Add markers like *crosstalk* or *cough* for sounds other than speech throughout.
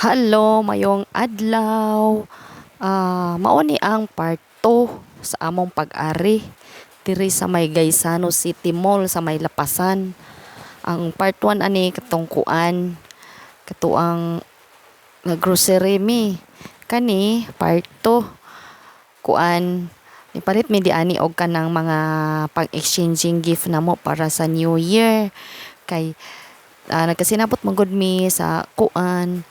Hello, mayong adlaw. Ah, mao ni ang part 2 sa among pag-ari diri sa may Gaisano City Mall sa may Lapasan. Ang part 1 ani katong kuan katuang nga grocery mi. Kani part 2 kuan nipalit mi di ani og kanang mga pang-exchanging gift namo para sa New Year. Kay ah, nagkasinabot man gud mi sa kuan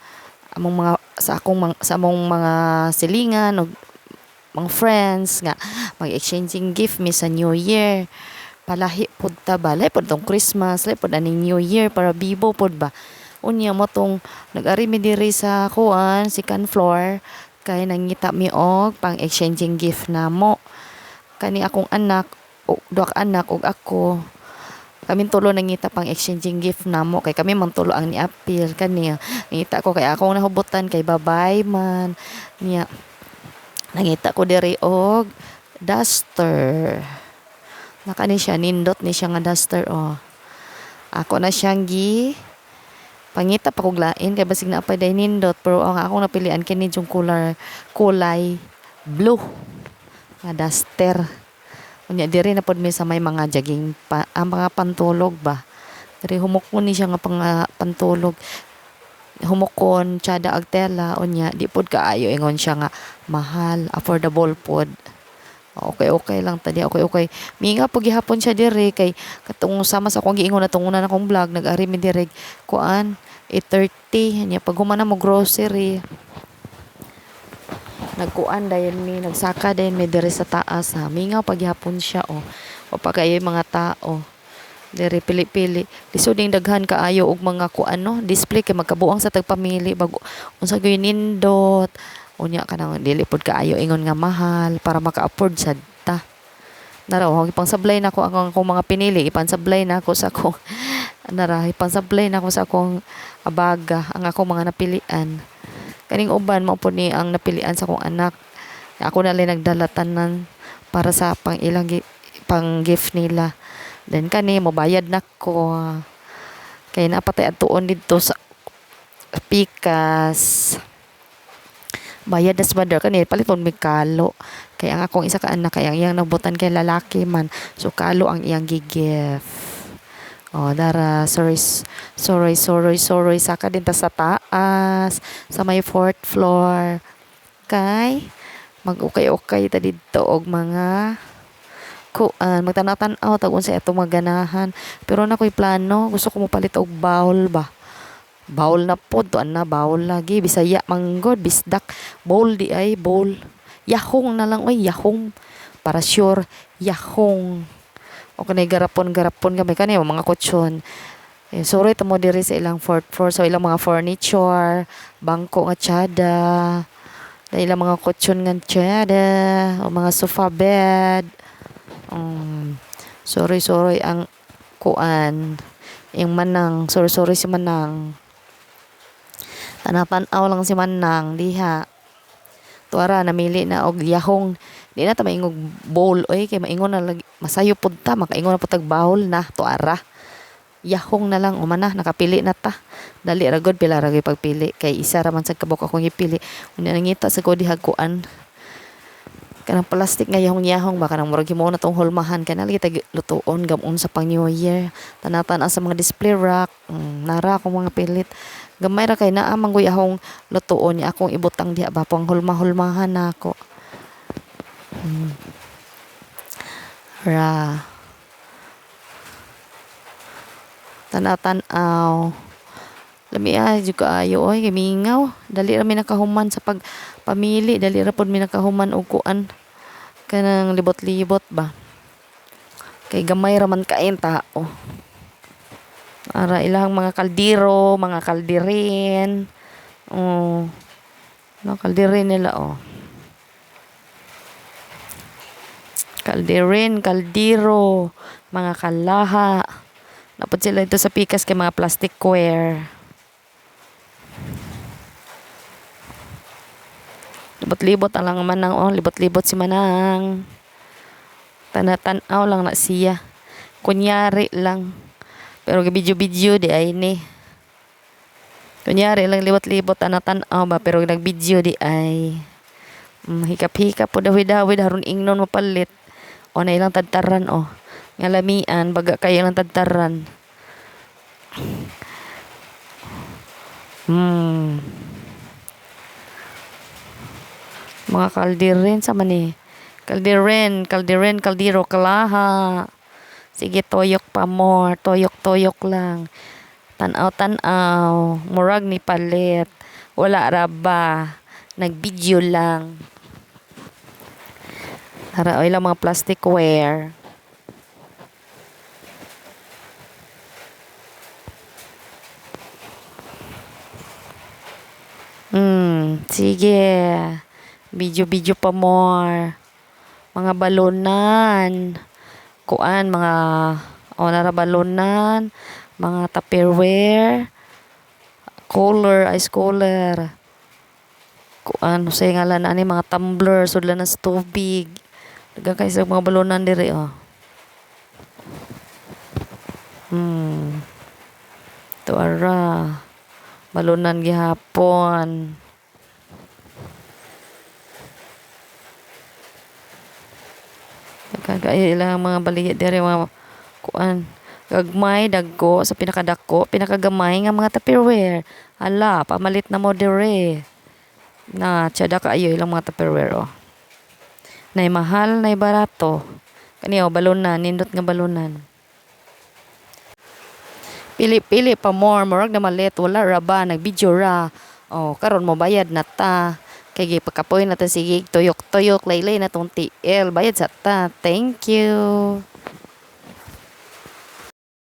among mga sa akong mga, sa among mga silingan og mga friends nga mag-exchanging gift mi sa New Year. Palahi pud ta ba? Lahi pud tong Christmas, lahi pud aning New Year para bibo pud ba. Unya mo tong nag-ari mi diri sa kuan, second floor kay nangita mi og pang exchanging gift namo. Kani akong anak, o duha ka anak ug ako kami tulo nangita pang exchanging gift namo. Kay kami man tulo ang niapil kani. Nangita ko kay akong nahubutan kay babay man. Niya nangita ko diri og duster. Nakani siya nindot ni siya nga duster oh. Ako na siyang gi pangita pa kog kay basig na pa day nindot. Pero ang akong napilian kini yung kulay kulay blue. Nga duster Unya diri na pod mi sa may mga jogging pa, ang mga pantulog ba. Diri humukon ni siya nga pang ah, pantulog. Humukon tsada ag tela unya di pod kaayo ingon siya nga mahal, affordable pod. Okay okay lang tadi okay okay. Minga pag gihapon siya diri kay katong sama sa akong giingon natong una na akong vlog nag-ari mi diri kuan 8:30 nya pag humana mo grocery nagkuan dayon mi nagsaka dayon mi diri sa taas ha. Mingaw pagyapon siya oh. O pa kayo yung mga tao. Diri pili-pili. Lisod ning daghan kaayo og mga kuan no? Display kay magkabuang sa tagpamili bago unsa gyud nindot. Unya ka nang dili pod kaayo ingon nga mahal para maka-afford sad ta. Naraw hong ipangsablay na ko ang akong mga pinili. Ipangsablay na ako sa akong *laughs* nara ipangsablay na ako sa akong abaga ang akong mga napilian kaning uban mo po ni ang napilian sa akong anak. Ako na lang nagdala tanan para sa pang ilang pang gift nila. Then kani mo bayad na ko. Kay napatay atuon dito sa pikas. Bayad na sa kani paliton mi kalo. Kay ang akong isa ka anak kay ang iyang nabutan kay lalaki man. So kalo ang iyang gigift Oh, dara, sorry, sorry, sorry, sorry. Saka din ta sa taas, sa may fourth floor. Kay, mag-ukay-ukay ta dito og mga kuan. Magtanaw-tanaw tag unsa ato maganahan pero na ko'y plano. Gusto ko mo palit og bowl ba? Bowl na pod to na bowl lagi. Bisaya manggod bisdak. Bowl di ay bowl. Yahong na lang oy yahong. Para sure yahong o kanay garapon-garapon kami kanay mga kutsyon. Eh, sorry to mo diri sa ilang fourth floor so ilang mga furniture bangko nga tsada na ilang mga kutsyon nga tsada o mga sofa bed. Um, sorry sorry ang kuan yung manang sorry sorry si manang. Tanatan-aw lang si manang diha tuara namili na og yahong di na ta maingog bowl oy kay maingon na lagi masayo pud ta makaingon na pud tag bowl na tuara yahong na lang umana nakapili na ta. Dali ra gud pila ra pagpili kay isa ra man sa kabuk akong ipili. Unya nangita sa ko diha kuan kanang plastic nga yahong-yahong ba kanang murag himo na tong hulmahan kay nalagi tag lutuon gamon sa pang New Year. Tanatan sa mga display rack mm, nara akong mga pilit. Gamay ra kay naa man gyud ahong lutuon ni akong ibutang diha ba pang hulma-hulmahan na ako ra. Tanaw-tanaw lami ay jud kaayo oy kay mingaw. Dali ra mi nakahuman sa pag pamili. Dali ra pod mi nakahuman og kuan. Kanang libot-libot ba? Kay gamay ra man kain tao. Ara ilang mga kaldero mga kalderin oh. No kalderin nila oh kalderin kaldero mga kalaha. Napod sila ito sa pikas kay mga plastic ware libot-libot ang lang manang oh libot-libot si manang. Tanatan-aw lang na siya. Kunyari lang. Pero video-video di ay ni. Kunyari lang liwat-libot ana tan-aw ba? Pero nag-video di ay. Mm, hikap-hikap po dawid-dawid haron ingnon mo palit. O na ilang tadtaran o. Nga lamian baga kayo ilang tadtaran. Hmm. Mga kaldirin sa mani. Kaldirin, kaldirin, kaldiro, kalaha. Sige, toyok pa more. Toyok, toyok lang. Tanaw, tanaw. Murag ni palit. Wala ra ba. Nag-video lang. Hara, oy lang mga plasticware. Hmm, sige. Video-video pa more. Mga balonan. Kuan, mga o nara balonan. Mga tupperware. Cooler, ice cooler. Kuan, say ngalan ani mga tumbler, sudlan ng tubig. Dagan kay sa mga balonan diri oh. Hmm. Ito ara. Balonan gihapon. Kagaya ilang mga baliya diri mga kuan gagmay dagko sa pinakadako pinakagamay nga mga tupperware hala pamalit na mo dire na tsada kaayo ilang mga tupperware oh nay mahal nay barato. Kani oh balonan nindot nga balonan pili-pili pa more murag na malit wala ra ba nag-video ra. Oh karon mo bayad na ta. Kay gipakapoy na ta sige tuyok-tuyok laylay na tong TL bayad sa ta. Thank you